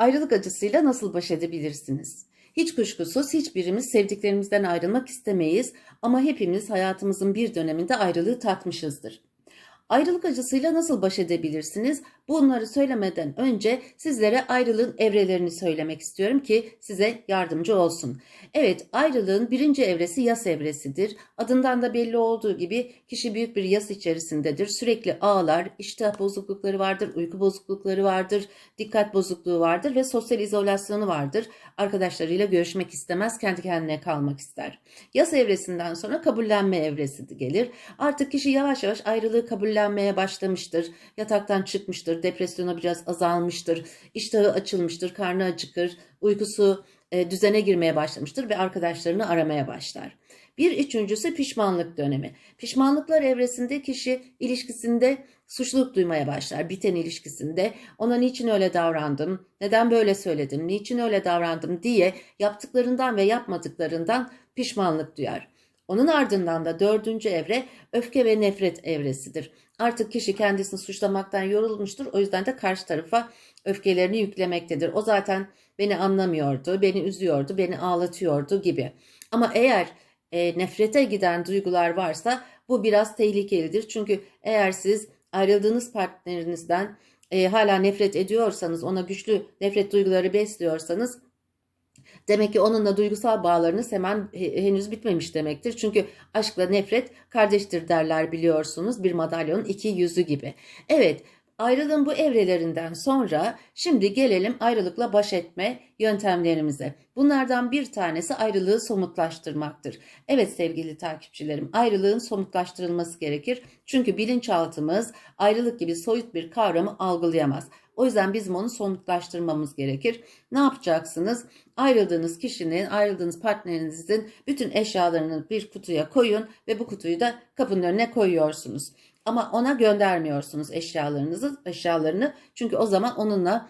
Ayrılık acısıyla nasıl baş edebilirsiniz? Hiç kuşkusuz hiçbirimiz sevdiklerimizden ayrılmak istemeyiz ama hepimiz hayatımızın bir döneminde ayrılığı tatmışızdır. Ayrılık acısıyla nasıl baş edebilirsiniz? Bunları söylemeden önce sizlere ayrılığın evrelerini söylemek istiyorum ki size yardımcı olsun. Evet, ayrılığın birinci evresi yas evresidir. Adından da belli olduğu gibi kişi büyük bir yas içerisindedir. Sürekli ağlar, iştah bozuklukları vardır, uyku bozuklukları vardır, dikkat bozukluğu vardır ve sosyal izolasyonu vardır. Arkadaşlarıyla görüşmek istemez, kendi kendine kalmak ister. Yas evresinden sonra kabullenme evresi gelir. Artık kişi yavaş yavaş ayrılığı kabullenmeye başlamıştır. Yataktan çıkmıştır, depresyona biraz azalmıştır, iştahı açılmıştır, karnı acıkır, uykusu e, düzene girmeye başlamıştır ve arkadaşlarını aramaya başlar. Bir üçüncüsü pişmanlık dönemi. Pişmanlıklar evresinde kişi ilişkisinde suçluluk duymaya başlar. Biten ilişkisinde ona niçin öyle davrandım, neden böyle söyledim, niçin öyle davrandım diye yaptıklarından ve yapmadıklarından pişmanlık duyar. Onun ardından da dördüncü evre öfke ve nefret evresidir. Artık kişi kendisini suçlamaktan yorulmuştur. O yüzden de karşı tarafa öfkelerini yüklemektedir. O zaten beni anlamıyordu, beni üzüyordu, beni ağlatıyordu gibi. Ama eğer e, nefrete giden duygular varsa bu biraz tehlikelidir. Çünkü eğer siz ayrıldığınız partnerinizden e, hala nefret ediyorsanız, ona güçlü nefret duyguları besliyorsanız Demek ki onunla duygusal bağlarınız hemen henüz bitmemiş demektir. Çünkü aşkla nefret kardeştir derler biliyorsunuz. Bir madalyonun iki yüzü gibi. Evet, ayrılığın bu evrelerinden sonra şimdi gelelim ayrılıkla baş etme yöntemlerimize. Bunlardan bir tanesi ayrılığı somutlaştırmaktır. Evet sevgili takipçilerim, ayrılığın somutlaştırılması gerekir. Çünkü bilinçaltımız ayrılık gibi soyut bir kavramı algılayamaz. O yüzden bizim onu somutlaştırmamız gerekir. Ne yapacaksınız? Ayrıldığınız kişinin, ayrıldığınız partnerinizin bütün eşyalarını bir kutuya koyun ve bu kutuyu da kapının önüne koyuyorsunuz. Ama ona göndermiyorsunuz eşyalarınızı, eşyalarını. Çünkü o zaman onunla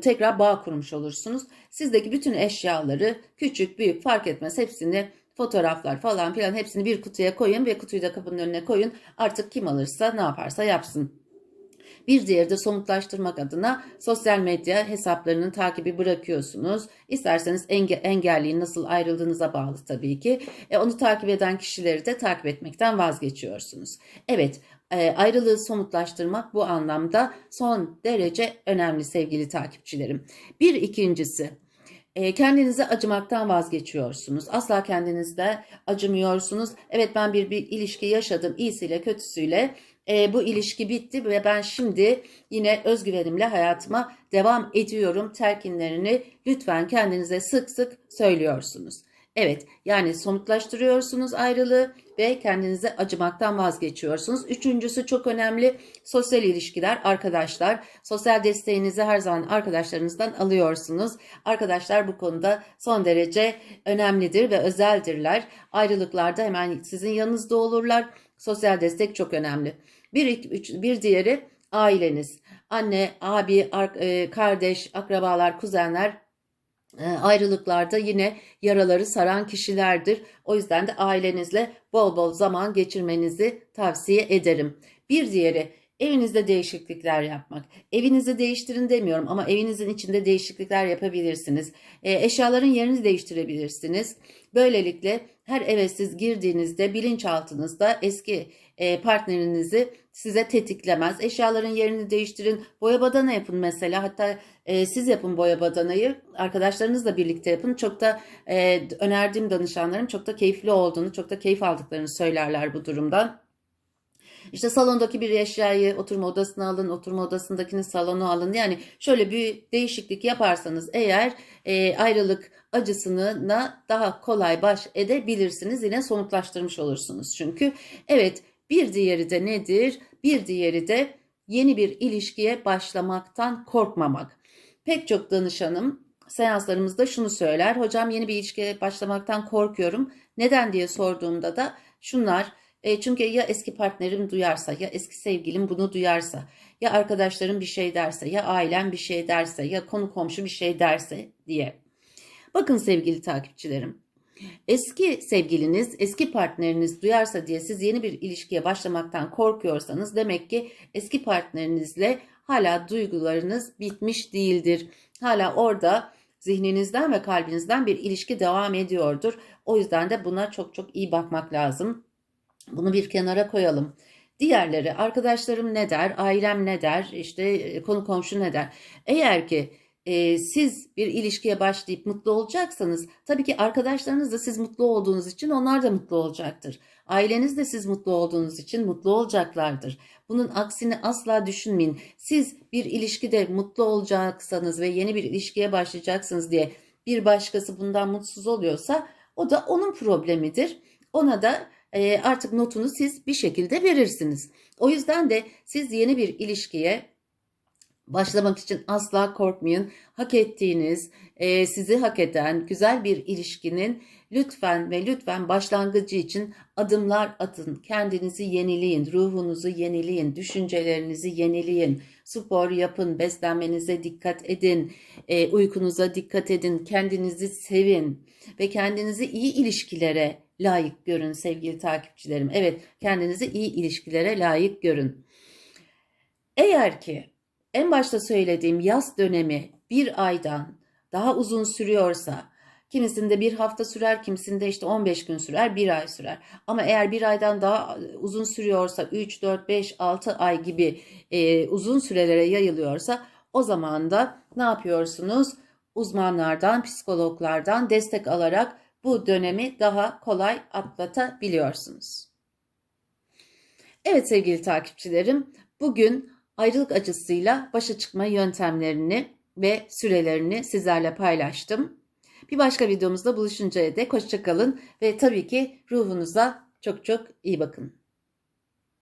tekrar bağ kurmuş olursunuz. Sizdeki bütün eşyaları küçük, büyük fark etmez hepsini fotoğraflar falan filan hepsini bir kutuya koyun ve kutuyu da kapının önüne koyun. Artık kim alırsa ne yaparsa yapsın. Bir diğeri de somutlaştırmak adına sosyal medya hesaplarının takibi bırakıyorsunuz. İsterseniz enge engelliyin nasıl ayrıldığınıza bağlı tabii ki. E, onu takip eden kişileri de takip etmekten vazgeçiyorsunuz. Evet e, ayrılığı somutlaştırmak bu anlamda son derece önemli sevgili takipçilerim. Bir ikincisi e, kendinize acımaktan vazgeçiyorsunuz. Asla kendinizde acımıyorsunuz. Evet ben bir, bir ilişki yaşadım iyisiyle kötüsüyle e, bu ilişki bitti ve ben şimdi yine özgüvenimle hayatıma devam ediyorum telkinlerini lütfen kendinize sık sık söylüyorsunuz. Evet yani somutlaştırıyorsunuz ayrılığı ve kendinize acımaktan vazgeçiyorsunuz. Üçüncüsü çok önemli sosyal ilişkiler, arkadaşlar. Sosyal desteğinizi her zaman arkadaşlarınızdan alıyorsunuz. Arkadaşlar bu konuda son derece önemlidir ve özeldirler. Ayrılıklarda hemen sizin yanınızda olurlar. Sosyal destek çok önemli. Bir, üç, bir diğeri aileniz. Anne, abi, e, kardeş, akrabalar, kuzenler ayrılıklarda yine yaraları saran kişilerdir. O yüzden de ailenizle bol bol zaman geçirmenizi tavsiye ederim. Bir diğeri evinizde değişiklikler yapmak. Evinizi değiştirin demiyorum ama evinizin içinde değişiklikler yapabilirsiniz. E, eşyaların yerini değiştirebilirsiniz. Böylelikle her eve siz girdiğinizde bilinçaltınızda eski e, partnerinizi size tetiklemez. Eşyaların yerini değiştirin. Boya badana yapın mesela. Hatta e, siz yapın boya badanayı. Arkadaşlarınızla birlikte yapın. Çok da e, önerdiğim danışanlarım çok da keyifli olduğunu, çok da keyif aldıklarını söylerler bu durumdan. İşte salondaki bir eşyayı oturma odasına alın, oturma odasındakini salona alın. Yani şöyle bir değişiklik yaparsanız eğer e, ayrılık acısına daha kolay baş edebilirsiniz. Yine somutlaştırmış olursunuz çünkü. Evet bir diğeri de nedir? Bir diğeri de yeni bir ilişkiye başlamaktan korkmamak. Pek çok danışanım seanslarımızda şunu söyler. Hocam yeni bir ilişkiye başlamaktan korkuyorum. Neden diye sorduğumda da şunlar. E, çünkü ya eski partnerim duyarsa, ya eski sevgilim bunu duyarsa, ya arkadaşlarım bir şey derse, ya ailem bir şey derse, ya konu komşu bir şey derse diye. Bakın sevgili takipçilerim. Eski sevgiliniz, eski partneriniz duyarsa diye siz yeni bir ilişkiye başlamaktan korkuyorsanız demek ki eski partnerinizle hala duygularınız bitmiş değildir. Hala orada zihninizden ve kalbinizden bir ilişki devam ediyordur. O yüzden de buna çok çok iyi bakmak lazım. Bunu bir kenara koyalım. Diğerleri arkadaşlarım ne der, ailem ne der, işte e, konu komşu ne der. Eğer ki e, siz bir ilişkiye başlayıp mutlu olacaksanız tabii ki arkadaşlarınız da siz mutlu olduğunuz için onlar da mutlu olacaktır. Aileniz de siz mutlu olduğunuz için mutlu olacaklardır. Bunun aksini asla düşünmeyin. Siz bir ilişkide mutlu olacaksanız ve yeni bir ilişkiye başlayacaksınız diye bir başkası bundan mutsuz oluyorsa o da onun problemidir. Ona da e, artık notunu siz bir şekilde verirsiniz. O yüzden de siz yeni bir ilişkiye başlamak için asla korkmayın. Hak ettiğiniz, e, sizi hak eden güzel bir ilişkinin lütfen ve lütfen başlangıcı için adımlar atın. Kendinizi yenileyin, ruhunuzu yenileyin, düşüncelerinizi yenileyin. Spor yapın, beslenmenize dikkat edin, e, uykunuza dikkat edin, kendinizi sevin ve kendinizi iyi ilişkilere layık görün sevgili takipçilerim. Evet, kendinizi iyi ilişkilere layık görün. Eğer ki en başta söylediğim yaz dönemi bir aydan daha uzun sürüyorsa, kimisinde bir hafta sürer, kimisinde işte 15 gün sürer, bir ay sürer. Ama eğer bir aydan daha uzun sürüyorsa, 3, 4, 5, 6 ay gibi e, uzun sürelere yayılıyorsa, o zaman da ne yapıyorsunuz? Uzmanlardan, psikologlardan destek alarak bu dönemi daha kolay atlatabiliyorsunuz. Evet sevgili takipçilerim, bugün ayrılık acısıyla başa çıkma yöntemlerini ve sürelerini sizlerle paylaştım. Bir başka videomuzda buluşuncaya dek hoşçakalın ve tabii ki ruhunuza çok çok iyi bakın.